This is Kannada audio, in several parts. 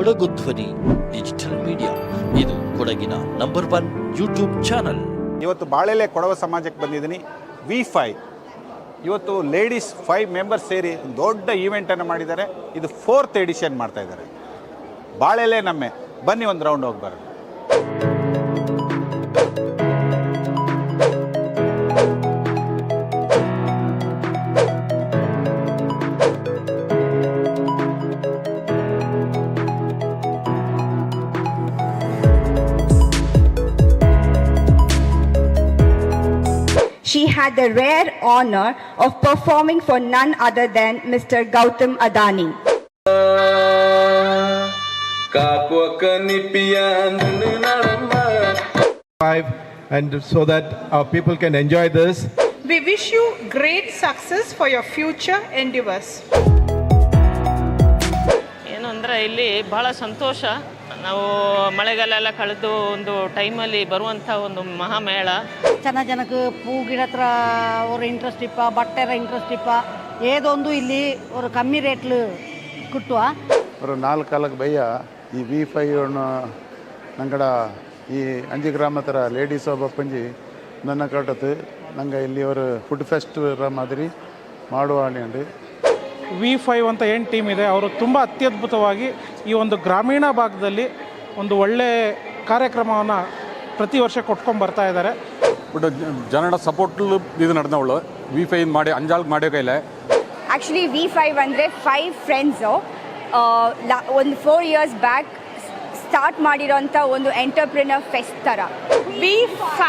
ಕೊಡಗು ಧ್ವನಿ ಡಿಜಿಟಲ್ ಮೀಡಿಯಾ ಇದು ಕೊಡಗಿನ ನಂಬರ್ ಒನ್ ಯೂಟ್ಯೂಬ್ ಚಾನಲ್ ಇವತ್ತು ಬಾಳೆಲೆ ಕೊಡವ ಸಮಾಜಕ್ಕೆ ಬಂದಿದ್ದೀನಿ. ವಿ ಫೈ ಇವತ್ತು ಲೇಡೀಸ್ ಫೈವ್ ಮೆಂಬರ್ಸ್ ಸೇರಿ ದೊಡ್ಡ ಈವೆಂಟನ್ನು ಮಾಡಿದ್ದಾರೆ. ಇದು ಫೋರ್ತ್ ಎಡಿಷನ್ ಮಾಡ್ತಾ ಇದ್ದಾರೆ. ಬಾಳೆಲೆ ನಮ್ಮೆ. ಬನ್ನಿ ಒಂದು ರೌಂಡ್ ಹೋಗಿ she had the rare honor of performing for none other than Mr. Gautam Adani. ಕಾಪುವ ಕನಿಪಿಯ ನಡಮ್ಮ five and so that our people can enjoy this. We wish you great success for your future endeavors. ಏನು ಅಂದರೆ ಇಲ್ಲಿ ಭಾಳ ಸಂತೋಷ ನಾವು ಮಳೆಗಾಲ ಎಲ್ಲ ಕಳೆದು ಒಂದು ಟೈಮಲ್ಲಿ ಬರುವಂಥ ಒಂದು ಮಹಾಮೇಳ ಚೆನ್ನಾಗಿ ಜನಕ್ಕೆ ಪೂ ಗಿಡ ಹತ್ರ ಅವ್ರ ಇಂಟ್ರೆಸ್ಟ್ ಇಪ್ಪ ಬಟ್ಟೆರ ಇಂಟ್ರೆಸ್ಟ್ ಇಪ್ಪ ಏದೊಂದು ಇಲ್ಲಿ ಅವರು ಕಮ್ಮಿ ರೇಟ್ಲು ಕುಟ್ಟುವ ಅವರು ನಾಲ್ಕು ಕಾಲಕ್ಕೆ ಭಯ ಈ ವಿ ಫೈ ನಂಗಡ ಈ ಅಂಜಿ ಗ್ರಾಮ ಥರ ಲೇಡೀಸ್ ಒಬ್ಬಪ್ಪಂಜಿ ನನ್ನ ಕಟ್ಟತ್ತು ನಂಗೆ ಇಲ್ಲಿ ಅವರು ಫುಡ್ ಫೆಸ್ಟ್ ಮಾದರಿ ಮಾಡುವ ಅಂಡು ವಿ ಫೈವ್ ಅಂತ ಏನು ಟೀಮ್ ಇದೆ ಅವರು ತುಂಬ ಅತ್ಯದ್ಭುತವಾಗಿ ಈ ಒಂದು ಗ್ರಾಮೀಣ ಭಾಗದಲ್ಲಿ ಒಂದು ಒಳ್ಳೆ ಕಾರ್ಯಕ್ರಮವನ್ನು ಪ್ರತಿ ವರ್ಷ ಕೊಟ್ಕೊಂಡು ಬರ್ತಾ ಇದ್ದಾರೆ ಬಟ್ ಜನರ ಸಪೋರ್ಟ್ ಇದು ನಡೆದವಳು. ವಿ ಫೈ ಮಾಡಿ ಅಂಜಾಲ್ ಮಾಡೋ ಕೈಲೆ. ಆ್ಯಕ್ಚುಲಿ ವಿ ಫೈವ್ ಅಂದರೆ ಫೈವ್ ಫ್ರೆಂಡ್ಸು ಒಂದು ಫೋರ್ ಇಯರ್ಸ್ ಬ್ಯಾಕ್ ಸ್ಟಾರ್ಟ್ ಮಾಡಿರೋಂಥ ಒಂದು ಎಂಟರ್ಪ್ರಿನರ್ ಫೆಸ್ಟ್ ಥರ V5.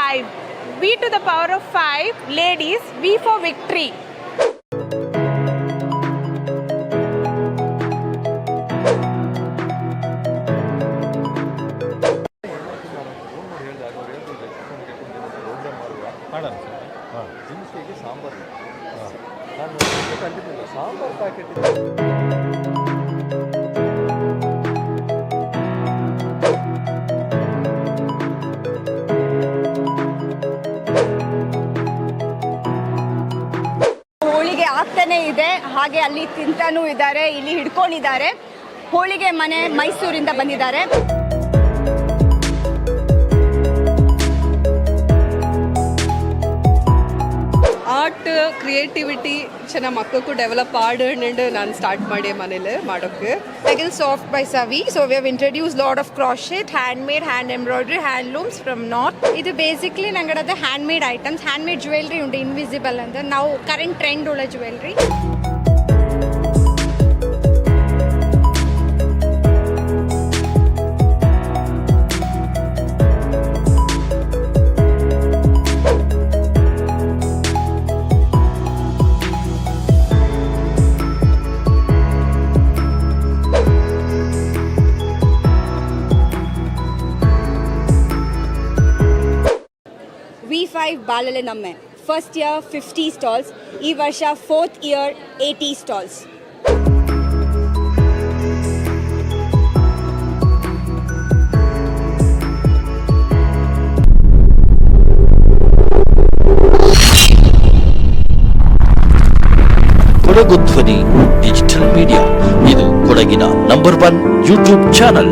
V sir. power ನಾನು 5. Ladies, packet. ಹೋಳಿಗೆ ಆಗ್ತಾನೆ ಇದೆ. ಹಾಗೆ ಅಲ್ಲಿ ತಿಂತಾನೂ ಇದ್ದಾರೆ. ಇಲ್ಲಿ ಹಿಡ್ಕೊಂಡಿದ್ದಾರೆ. ಹೋಳಿಗೆ ಮನೆ ಮೈಸೂರಿಂದ ಬಂದಿದ್ದಾರೆ. ಕ್ರಿಯೇಟಿವಿಟಿ ಚೆನ್ನಾಗಿ ಮಕ್ಕಳಿಗೂ ಡೆವಲಪ್ ಆಡಂಡು ನಾನು ಸ್ಟಾರ್ಟ್ ಮಾಡಿ ಮನೇಲಿ ಮಾಡೋಕ್ಕೆ Again, soft by Savi. So we have introduced lot of crochet, handmade, hand embroidery, handlooms from north. ಇದು basically ನಂಗಡದ hand made items hand made jewellery ಉಂಟು ಇನ್ವಿಸಿಬಲ್ ಅಂತ ನಾವು ಕರೆಂಟ್ ಟ್ರೆಂಡ್ ಉಳ್ಳ ಜ್ಯುವೆಲ್ರಿ ಫೈವ್ ಬಾಲಲೆ ನಮ್ಮೆ ಫಸ್ಟ್ ಇಯರ್ ಫಿಫ್ಟಿ ಸ್ಟಾಲ್ಸ್ ಈ ವರ್ಷ fourth year eighty stalls Kodagu Dhwani digital media. ಇದು ಕೊಡಗಿನ ನಂಬರ್ ಒನ್ ಯೂಟ್ಯೂಬ್ ಚಾನಲ್